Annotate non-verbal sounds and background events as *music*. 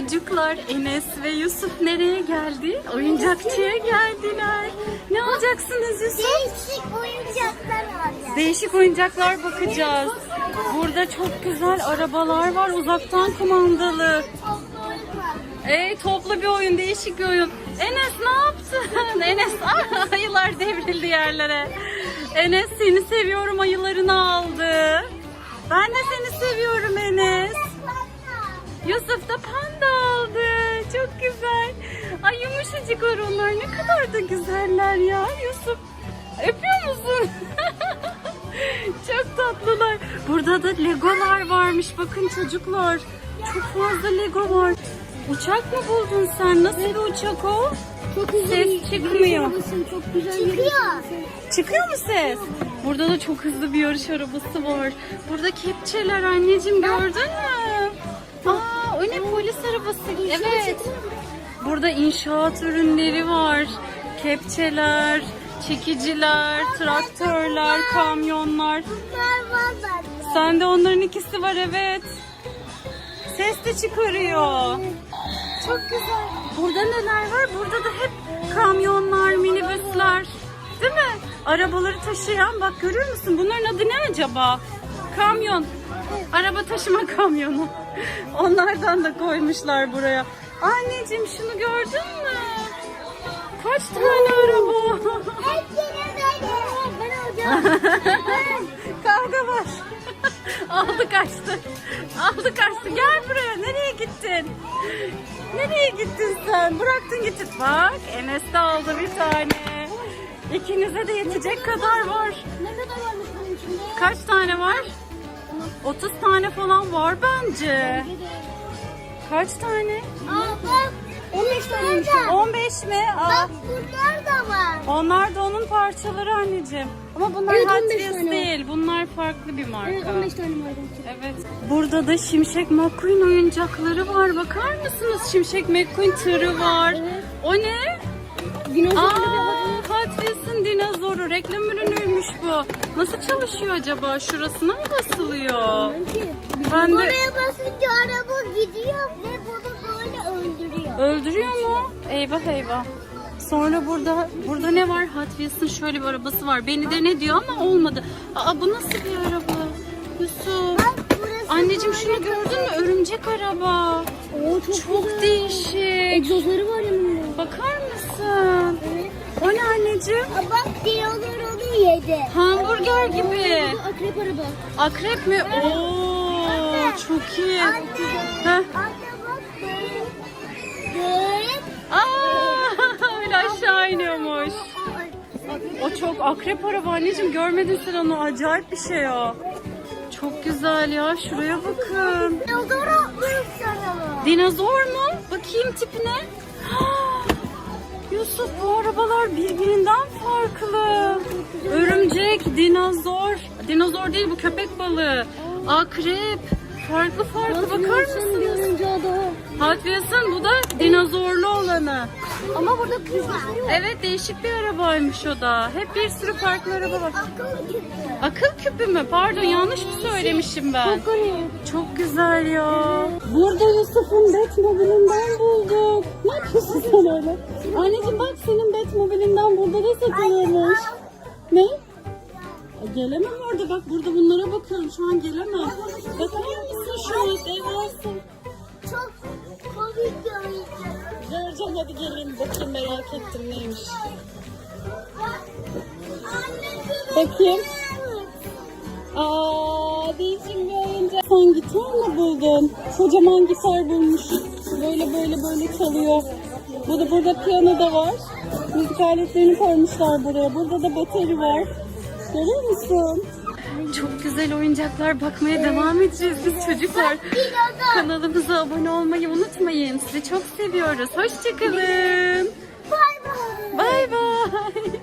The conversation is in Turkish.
Çocuklar Enes ve Yusuf nereye geldi? Oyuncakçıya geldiler. Ne alacaksınız Yusuf? Değişik oyuncaklar alacağız. Değişik oyuncaklar bakacağız. Burada çok güzel arabalar var uzaktan kumandalı. Ey toplu bir oyun, değişik bir oyun. Enes ne yaptın? *laughs* Enes ah, ayılar devrildi yerlere. Enes seni seviyorum ayılarını aldı. Ben de seni seviyorum Enes. Yusuf da panda. Ay yumuşacıklar onlar. Ne kadar da güzeller ya. Yusuf öpüyor musun? *laughs* Çok tatlılar. Burada da legolar varmış. Bakın çocuklar. Çok fazla lego var. Uçak mı buldun sen? Nasıl bir uçak o? Çok Ses çıkmıyor. Çok güzel Çıkıyor. Çıkıyor mu ses? Burada da çok hızlı bir yarış arabası var. Burada kepçeler anneciğim gördün mü? Aa o ne polis arabası? Evet. Burada inşaat ürünleri var. Kepçeler, çekiciler, traktörler, kamyonlar. Sende onların ikisi var evet. Ses de çıkarıyor. Çok güzel. Burada neler var? Burada da hep kamyonlar, minibüsler. Değil mi? Arabaları taşıyan bak görüyor musun? Bunların adı ne acaba? Kamyon. Araba taşıma *laughs* kamyonu. Onlardan da koymuşlar buraya. Anneciğim şunu gördün mü? Kaç tane araba? Hepsini benim. Ben alacağım. Kavga var. *laughs* Aldı kaçtı. Aldı kaçtı. Gel buraya. Nereye gittin? Nereye gittin sen? Bıraktın gittin. Bak Enes de aldı bir tane. İkinize de yetecek kadar var. ne kadar varmış bunun içinde? Kaç tane var? 30 tane falan var bence. Kaç tane? Aa bak. 15 taneymiş. 15 mi? Aa, Bak bunlar da var. onlar da onun parçaları anneciğim. Ama bunlar Evet, Hot 15 Wheels tane var. değil. Bunlar farklı bir marka. Evet 15 tane var. Evet. Burada da Şimşek McQueen oyuncakları var. Bakar mısınız? Şimşek McQueen tırı var. O ne? Dinozor Aa, Hot Wheels'ın dinozoru. Reklam ürünüymüş bu. Nasıl çalışıyor acaba? Şurasına mı basılıyor? Ben de Oraya basınca gidiyor ve bunu böyle öldürüyor. öldürüyor mu? Eyvah eyvah. Sonra burada burada ne var? Hot Wheels'ın şöyle bir arabası var. Beni de ne diyor ama olmadı. Aa bu nasıl bir araba? Yusuf. Bak Anneciğim şunu gördün mü? Örümcek araba. Oo, çok, Çok güzel. değişik. Egzozları var yanında. Bakar mısın? Evet. O ne anneciğim? Aa, bak dinozor onu yedi. Hamburger gibi. Akrep araba. Akrep mi? Oo, çok iyi. Anne. Heh. Anne bak. Aa, *laughs* öyle aşağı iniyormuş. O çok akrep araba anneciğim. Görmedin sen onu. Acayip bir şey o. Çok güzel ya. Şuraya bakın. Dinozor atmış sana. Dinozor mu? Bakayım tipine. *gasps* Yusuf bu arabalar birbirinden farklı. Örümcek, dinozor. Dinozor değil bu köpek balığı. Akrep. Farklı farklı bakar mısınız? daha. Hot Wheels'ın bu da dinozorlu olanı. Ama burada kız var. Evet değişik bir arabaymış o da. Hep bir sürü farklı araba var. Akıl küpü. Akıl küpü mü? Pardon yanlış mı söylemişim ben? Çok garip. Çok güzel ya. Burada Yusuf'un Batmobile'inden bulduk. Ne yapıyorsun sen öyle? Anneciğim bak senin Batmobile'inden burada da satılıyormuş. Ne? Ay, Gelemem orada bak burada bunlara bakıyorum şu an gelemem. Bakar mısın şu an devasa? Çok komik görünüyor. Göreceğim hadi gelin bakayım merak ettim neymiş. Bakayım. Aa değişik bir oyuncak. Sen gitar mı buldun? Kocaman gitar bulmuş. Böyle böyle böyle çalıyor. Bu da burada piyano da var. Müzik aletlerini koymuşlar buraya. Burada da bateri var. Görüyor musun? Çok güzel oyuncaklar bakmaya devam edeceğiz biz çocuklar. Kanalımıza abone olmayı unutmayın. Sizi çok seviyoruz. Hoşçakalın. Bay bay. Bay bay.